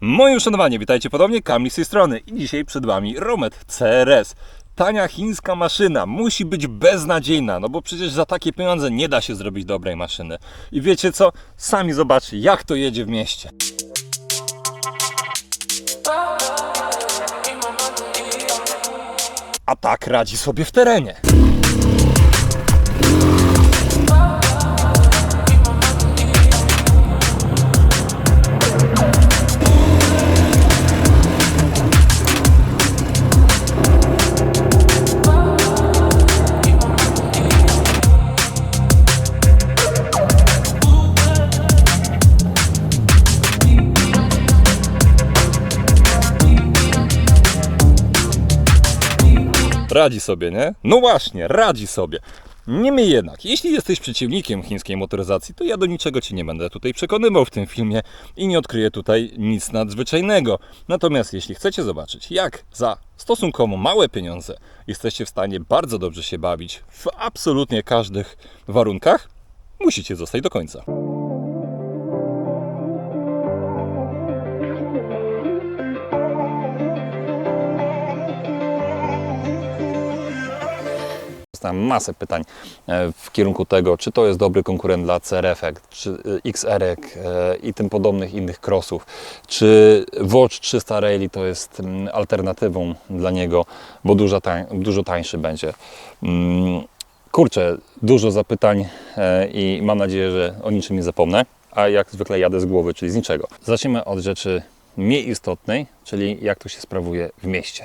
Moi uszanowani, witajcie podobnie, Kamil z tej strony i dzisiaj przed Wami Romet CRS. Tania chińska maszyna musi być beznadziejna, no bo przecież za takie pieniądze nie da się zrobić dobrej maszyny. I wiecie co? Sami zobaczcie, jak to jedzie w mieście. A tak radzi sobie w terenie. Radzi sobie, nie? No właśnie, radzi sobie. Niemniej jednak, jeśli jesteś przeciwnikiem chińskiej motoryzacji, to ja do niczego Cię nie będę tutaj przekonywał w tym filmie i nie odkryję tutaj nic nadzwyczajnego. Natomiast jeśli chcecie zobaczyć, jak za stosunkowo małe pieniądze jesteście w stanie bardzo dobrze się bawić w absolutnie każdych warunkach, musicie zostać do końca. Dostałem masę pytań e, w kierunku tego, czy to jest dobry konkurent dla CRF, czy e, XR e, i tym podobnych innych crossów, czy Watch 300 Rally to jest alternatywą dla niego, bo dużo, tań, dużo tańszy będzie. Mm, Kurczę, dużo zapytań i mam nadzieję, że o niczym nie zapomnę, a jak zwykle jadę z głowy, czyli z niczego. Zacznijmy od rzeczy mniej istotnej, czyli jak to się sprawuje w mieście.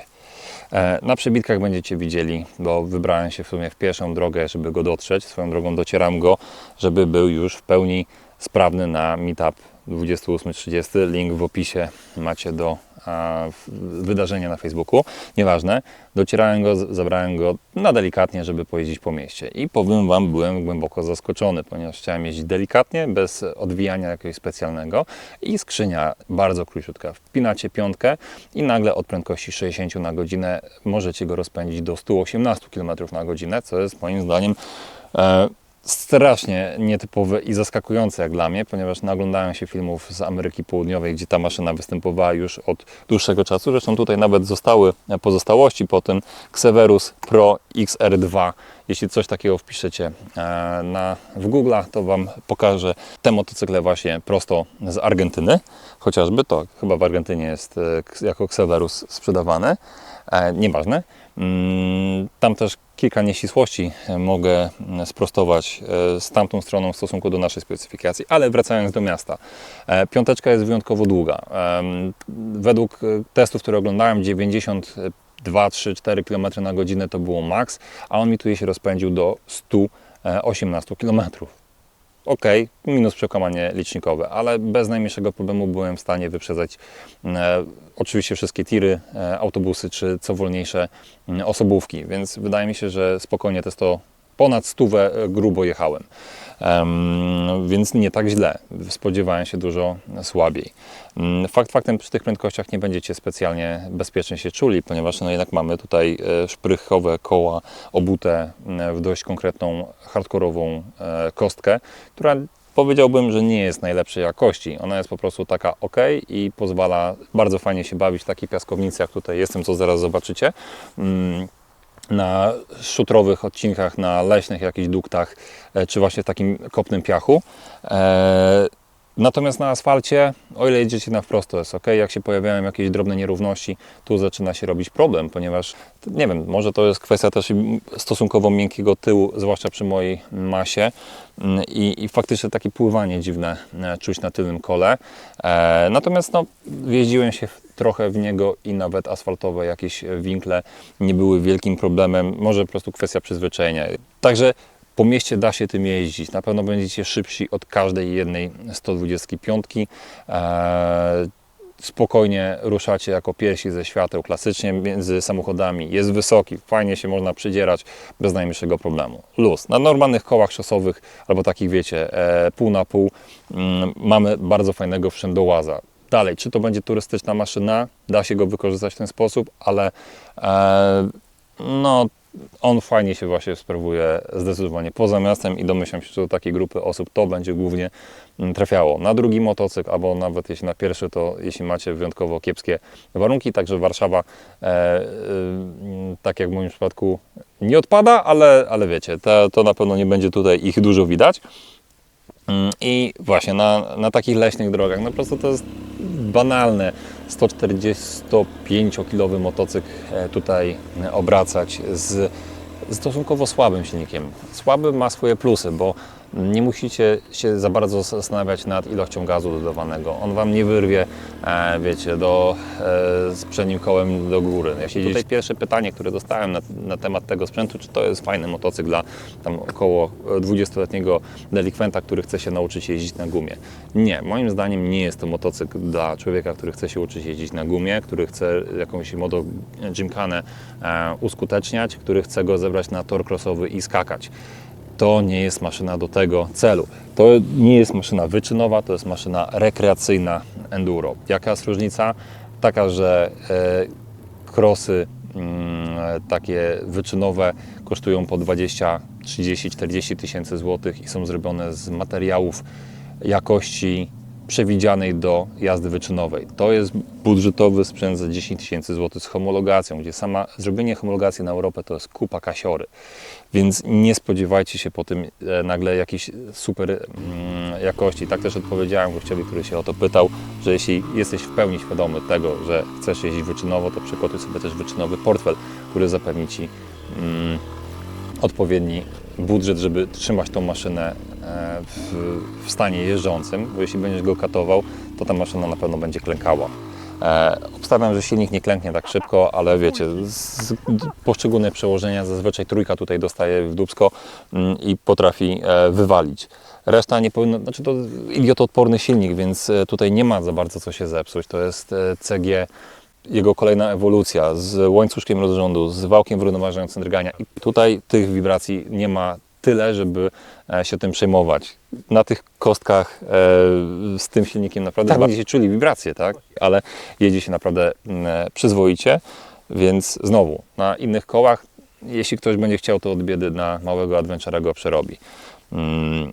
E, Na przebitkach będziecie widzieli, bo wybrałem się w sumie w pierwszą drogę, żeby go dotrzeć. Swoją drogą docieram go, żeby był już w pełni sprawny na meetup 28.30. Link w opisie macie do a, w- wydarzenia na Facebooku. Nieważne. Docierałem go, zabrałem go na delikatnie, żeby pojeździć po mieście. I powiem Wam, byłem głęboko zaskoczony, ponieważ chciałem jeździć delikatnie, bez odwijania jakiegoś specjalnego. I skrzynia bardzo króciutka. Wpinacie piątkę i nagle od prędkości 60 na godzinę możecie go rozpędzić do 118 km na godzinę, co jest moim zdaniem e, strasznie nietypowe i zaskakujące jak dla mnie, ponieważ naglądałem się filmów z Ameryki Południowej, gdzie ta maszyna występowała już od dłuższego czasu. Zresztą tutaj nawet zostały pozostałości po tym Xeverus Pro XR2. Jeśli coś takiego wpiszecie e, na, w Google, to Wam pokażę te motocykle właśnie prosto z Argentyny. Chociażby to chyba w Argentynie jest e, jako Xeverus sprzedawane. E, Nieważne. Mm, Tam też kilka nieścisłości mogę mm, sprostować z tamtą stroną w stosunku do naszej specyfikacji, ale wracając do miasta. Piąteczka jest wyjątkowo długa. Według testów, które oglądałem, 92, 3, 4 km na godzinę to było maks, a on mi tu się rozpędził do 118 km. Ok, minus przekłamanie licznikowe, ale bez najmniejszego problemu byłem w stanie wyprzedzać e, oczywiście wszystkie tiry, e, autobusy czy co wolniejsze m, osobówki, więc wydaje mi się, że spokojnie te 100, ponad stówę e, grubo jechałem. Em, więc nie tak źle. Spodziewałem się dużo słabiej. Mm, Fakt faktem przy tych prędkościach nie będziecie specjalnie bezpiecznie się czuli, ponieważ no jednak mamy tutaj e, szprychowe koła obute m, w dość konkretną, hardkorową e, kostkę, która powiedziałbym, że nie jest najlepszej jakości. Ona jest po prostu taka ok i pozwala bardzo fajnie się bawić w takiej piaskownicy, jak tutaj jestem, co zaraz zobaczycie. Mm, na szutrowych odcinkach, na leśnych jakichś duktach, e, czy właśnie w takim kopnym piachu. Natomiast na asfalcie, o ile jedziecie na wprost, to jest ok. Jak się pojawiają jakieś drobne nierówności, tu zaczyna się robić problem, ponieważ nie wiem, może to jest kwestia też stosunkowo miękkiego tyłu, zwłaszcza przy mojej masie. Mm, I, i faktycznie takie pływanie dziwne e, czuć na tylnym kole. E, natomiast no, jeździłem się trochę w niego i nawet asfaltowe jakieś winkle nie były wielkim problemem. Może po prostu kwestia przyzwyczajenia. Także po mieście da się tym jeździć. Na pewno będziecie szybsi od każdej jednej 125. Eee, spokojnie ruszacie jako pierwsi ze świateł klasycznie między samochodami. Jest wysoki, fajnie się można przydzierać bez najmniejszego problemu. Luz. Na normalnych kołach szosowych albo takich wiecie, e, pół na pół mm, mamy bardzo fajnego wszędołaza. Dalej, czy to będzie turystyczna maszyna, da się go wykorzystać w ten sposób, ale e, no on fajnie się właśnie sprawuje zdecydowanie poza miastem i domyślam się, że do takiej grupy osób to będzie głównie mm, trafiało. Na drugi motocykl, albo nawet jeśli na pierwszy, to jeśli macie wyjątkowo kiepskie warunki, także Warszawa, e, e, tak jak w moim przypadku, nie odpada, ale, ale wiecie, to, to na pewno nie będzie tutaj ich dużo widać. Mm, I właśnie na, na takich leśnych drogach, no po prostu to jest banalne 145-kilowy motocykl e, tutaj e, obracać z z stosunkowo słabym silnikiem. Słaby ma swoje plusy, bo nie musicie się za bardzo zastanawiać nad ilością gazu dodawanego. On Wam nie wyrwie, e, wiecie, do, e, z przednim kołem do góry. Ja się tutaj pierwsze pytanie, które dostałem na, na temat tego sprzętu, czy to jest fajny motocykl dla tam około 20-letniego delikwenta, który chce się nauczyć jeździć na gumie. Nie, moim zdaniem nie jest to motocykl dla człowieka, który chce się uczyć jeździć na gumie, który chce jakąś modo gymkanę e, uskuteczniać, który chce go zebrać na tor crossowy i skakać to nie jest maszyna do tego celu. To nie jest maszyna wyczynowa, to jest maszyna rekreacyjna enduro. Jaka jest różnica? Taka, że e, krosy mm, takie wyczynowe kosztują po 20, 30, 40 tysięcy złotych i są zrobione z materiałów jakości przewidzianej do jazdy wyczynowej. To jest budżetowy sprzęt za 10 tysięcy złotych z homologacją, gdzie sama zrobienie homologacji na Europę to jest kupa kasiory. Więc nie spodziewajcie się po tym e, nagle jakiejś super mm, jakości. Tak też odpowiedziałem gościowi, który się o to pytał, że jeśli jesteś w pełni świadomy tego, że chcesz jeździć wyczynowo, to przygotuj sobie też wyczynowy portfel, który zapewni Ci mm, odpowiedni budżet, żeby trzymać tą maszynę w, w stanie jeżdżącym, bo jeśli będziesz go katował, to ta maszyna na pewno będzie klękała. E, obstawiam, że silnik nie klęknie tak szybko, ale wiecie, z poszczególne przełożenia zazwyczaj trójka tutaj dostaje w dubsko mm, i potrafi e, wywalić. Reszta nie powinna, znaczy to idiotoodporny silnik, więc e, tutaj nie ma za bardzo co się zepsuć. To jest e, CG jego kolejna ewolucja z łańcuszkiem rozrządu, z wałkiem wyrównaważającym drgania. I tutaj tych wibracji nie ma tyle, żeby się tym przejmować. Na tych kostkach e, z tym silnikiem naprawdę tak. będziecie czuli wibracje, tak? ale jedzie się naprawdę mm, e, przyzwoicie, więc znowu na innych kołach, jeśli ktoś będzie chciał, to od biedy na małego adventure'a go przerobi. Mm,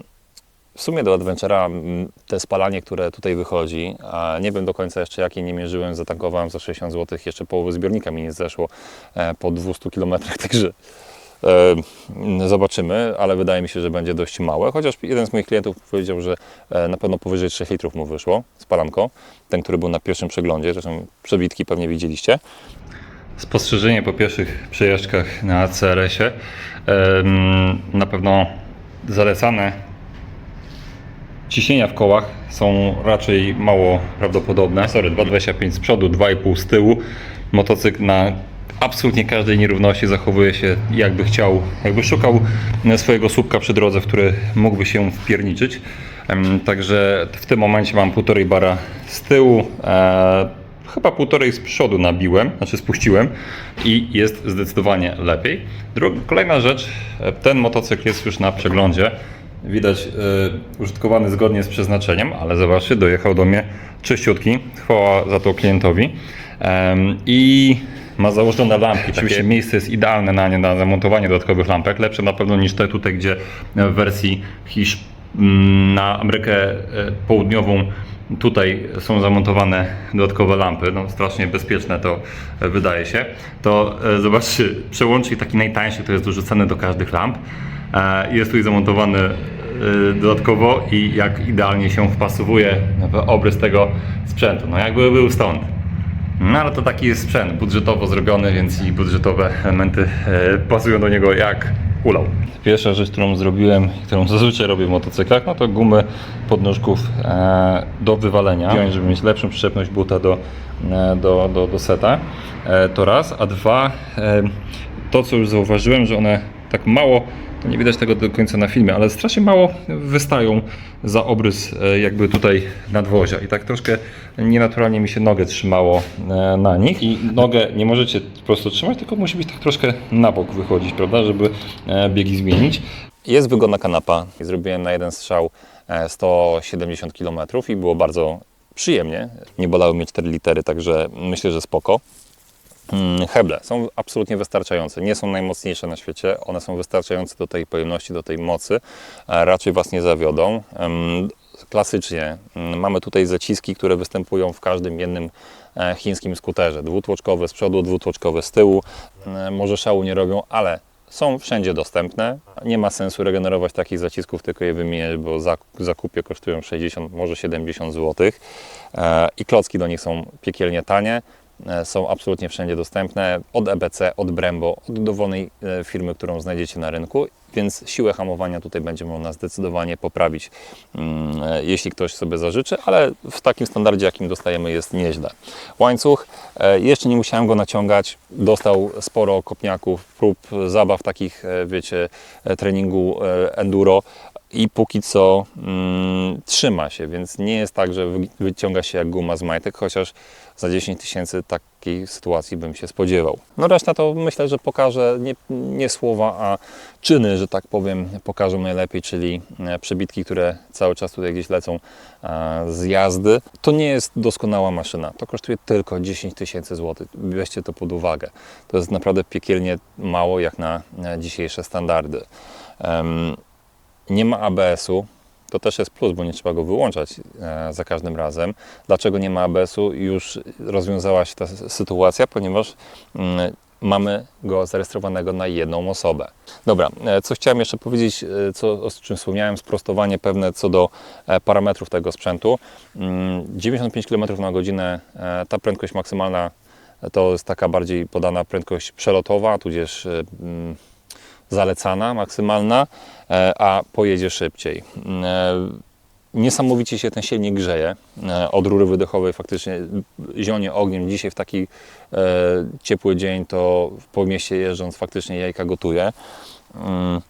w sumie do Adventure'a mm, te spalanie, które tutaj wychodzi, a nie wiem do końca jeszcze jakie nie mierzyłem, zatankowałem za 60 zł, jeszcze połowy zbiornika mi nie zeszło e, po 200 km, także e, zobaczymy, ale wydaje mi się, że będzie dość małe, chociaż jeden z moich klientów powiedział, że e, na pewno powyżej 3 litrów mu wyszło spalanko, ten, który był na pierwszym przeglądzie, zresztą przebitki pewnie widzieliście. Spostrzeżenie po pierwszych przejażdżkach na CRS-ie, na pewno zalecane Ciśnienia w kołach są raczej mało prawdopodobne. Sorry, 2,25 z przodu, 2,5 z tyłu. Motocykl na absolutnie każdej nierówności zachowuje się jakby chciał, jakby szukał swojego słupka przy drodze, w który mógłby się wpierniczyć. Także w tym momencie mam półtorej bara z tyłu, e, chyba półtorej z przodu nabiłem, znaczy spuściłem i jest zdecydowanie lepiej. Druga, kolejna rzecz, e, ten motocykl jest już na przeglądzie widać y, użytkowany zgodnie z przeznaczeniem, ale zobaczcie, dojechał do mnie czyściutki. Chwała za to klientowi. Um, I ma założone lampki. Oczywiście miejsce jest idealne na nie, na zamontowanie dodatkowych lampek. Lepsze na pewno niż te tutaj, gdzie w wersji Hisz mm, na Amerykę e, Południową tutaj są zamontowane dodatkowe lampy, no strasznie bezpieczne to wydaje się, to e, zobaczcie, przełącznik taki najtańszy to jest dorzucany do każdych lamp. E, jest tutaj zamontowany e, dodatkowo i jak idealnie się wpasowuje w obrys tego sprzętu. No jakby był stąd. No ale to taki jest sprzęt budżetowo zrobiony, więc i budżetowe elementy pasują do niego jak ulał. Pierwsza rzecz, którą zrobiłem, którą zazwyczaj robię w motocyklach, no to gumy podnóżków e, do wywalenia, żeby mieć lepszą przyczepność buta do, e, do, do, do seta. E, to raz, a dwa, to co już zauważyłem, że one tak mało nie widać tego do końca na filmie, ale strasznie mało wystają za obrys e, jakby tutaj nadwozia i tak troszkę nienaturalnie mi się nogę trzymało e, na nich i nogę nie możecie po prostu trzymać, tylko musi być tak troszkę na bok wychodzić, prawda, żeby e, biegi zmienić. Jest wygodna kanapa. Zrobiłem na jeden strzał 170 km i było bardzo przyjemnie. Nie bolały mnie 4 litery, także myślę, że spoko. Mm, Heble są absolutnie wystarczające. Nie są najmocniejsze na świecie, one są wystarczające do tej pojemności, do tej mocy. Raczej Was nie zawiodą. Klasycznie mm, mamy tutaj zaciski, które występują w każdym jednym e, chińskim skuterze. Dwutłoczkowe z przodu, dwutłoczkowe z tyłu. E, Może szału nie robią, ale są wszędzie dostępne. Nie ma sensu regenerować takich zacisków, tylko je wymieniać, bo zakupie kosztują 60, może 70 zł. E, I klocki do nich są piekielnie tanie. E, Są absolutnie wszędzie dostępne, od EBC, od Brembo, od dowolnej e, firmy, którą znajdziecie na rynku, więc siłę hamowania tutaj będzie można zdecydowanie poprawić, mm, e, jeśli ktoś sobie zażyczy, ale w takim standardzie, jakim dostajemy, jest nieźle. Łańcuch, jeszcze nie musiałem go naciągać, dostał sporo kopniaków, prób zabaw takich, wiecie, treningu enduro, i póki co mm, trzyma się, więc nie jest tak, że wy- wyciąga się jak guma z majtek, chociaż za 10 tysięcy takiej sytuacji bym się spodziewał. No reszta to myślę, że pokaże nie, nie słowa, a czyny, że tak powiem, pokażą najlepiej, czyli e, przebitki, które cały czas tutaj gdzieś lecą e, z jazdy. To nie jest doskonała maszyna, to kosztuje tylko 10 tysięcy złotych. Weźcie to pod uwagę. To jest naprawdę piekielnie mało jak na e, dzisiejsze standardy. Nie ma ABS-u. To też jest plus, bo nie trzeba go wyłączać e, za każdym razem. Dlaczego nie ma ABS-u? Już rozwiązała się ta sytuacja, ponieważ mm, mamy go zarejestrowanego na jedną osobę. Dobra, e, co chciałem jeszcze powiedzieć, e, co, o czym wspomniałem, sprostowanie pewne co do parametrów tego sprzętu. Mm, 95 km na godzinę, ta prędkość maksymalna to jest taka bardziej podana prędkość przelotowa, tudzież mm, zalecana, maksymalna, e, a pojedzie szybciej. E, Niesamowicie się ten silnik grzeje e, od rury wydechowej, faktycznie zionie ogniem. Dzisiaj w taki ciepły dzień to po mieście jeżdżąc faktycznie jajka gotuje. Mm,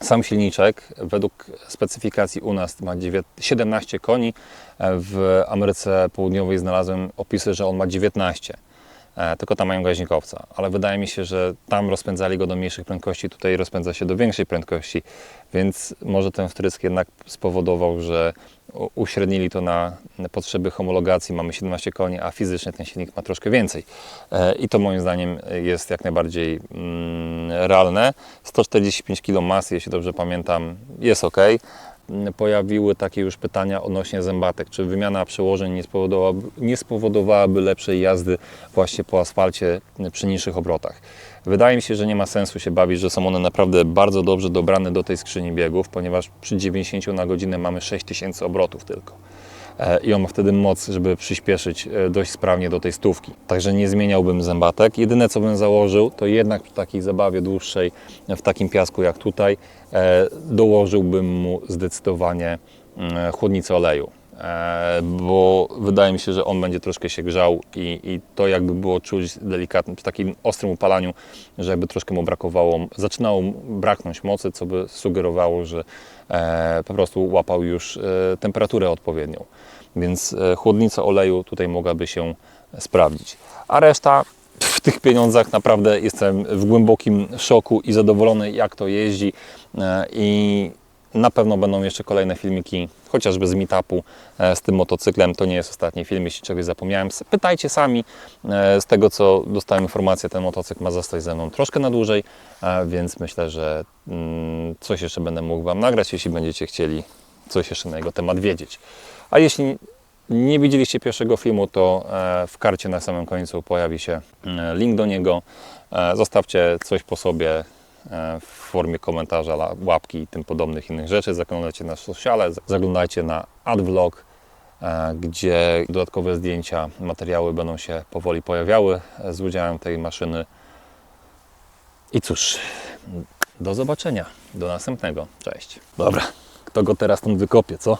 Sam silniczek według specyfikacji u nas ma dziewię- 17 koni, w Ameryce Południowej znalazłem opisy, że on ma 19 e, tylko tam mają gaźnikowca, ale wydaje mi się, że tam rozpędzali go do mniejszych prędkości, tutaj rozpędza się do większej prędkości, więc może ten wtrysk jednak spowodował, że uśrednili to na na potrzeby homologacji, mamy 17 koni, a fizycznie ten silnik ma troszkę więcej. E, i to moim zdaniem jest jak najbardziej mm, realne. 145 kg masy, jeśli dobrze pamiętam, jest ok pojawiły takie już pytania odnośnie zębatek. Czy wymiana przełożeń nie spowodowałaby, nie spowodowałaby lepszej jazdy właśnie po asfalcie przy niższych obrotach? Wydaje mi się, że nie ma sensu się bawić, że są one naprawdę bardzo dobrze dobrane do tej skrzyni biegów, ponieważ przy 90 na godzinę mamy 6000 obrotów tylko. E, I on ma wtedy moc, żeby przyspieszyć e, dość sprawnie do tej stówki. Także nie zmieniałbym zębatek. Jedyne co bym założył, to jednak przy takiej zabawie dłuższej, e, w takim piasku jak tutaj, dołożyłbym mu zdecydowanie mm, chłodnicę oleju. E, Bo wydaje mi się, że on będzie troszkę się grzał i, i to jakby było czuć delikatnie przy takim ostrym upalaniu, że jakby troszkę mu brakowało, zaczynało braknąć mocy, co by sugerowało, że e, po prostu łapał już e, temperaturę odpowiednią. Więc e, chłodnica oleju tutaj mogłaby się sprawdzić. A reszta w tych pieniądzach naprawdę jestem w głębokim szoku i zadowolony, jak to jeździ. E, I na pewno będą jeszcze kolejne filmiki, chociażby z meetupu e, z tym motocyklem. To nie jest ostatni film, jeśli czegoś zapomniałem. Pytajcie sami. E, Z tego co dostałem informację, ten motocykl ma zostać ze mną troszkę na dłużej, e, więc myślę, że mm, coś jeszcze będę mógł Wam nagrać, jeśli będziecie chcieli coś jeszcze na jego temat wiedzieć. A jeśli nie widzieliście pierwszego filmu, to w karcie na samym końcu pojawi się link do niego. Zostawcie coś po sobie w formie komentarza, łapki i tym podobnych innych rzeczy. Zaglądajcie na sociale, zaglądajcie na advlog, e, gdzie dodatkowe zdjęcia, materiały będą się powoli pojawiały e, z udziałem tej maszyny. I cóż, do zobaczenia, do następnego. Cześć. Dobra, kto go teraz stąd wykopie, co?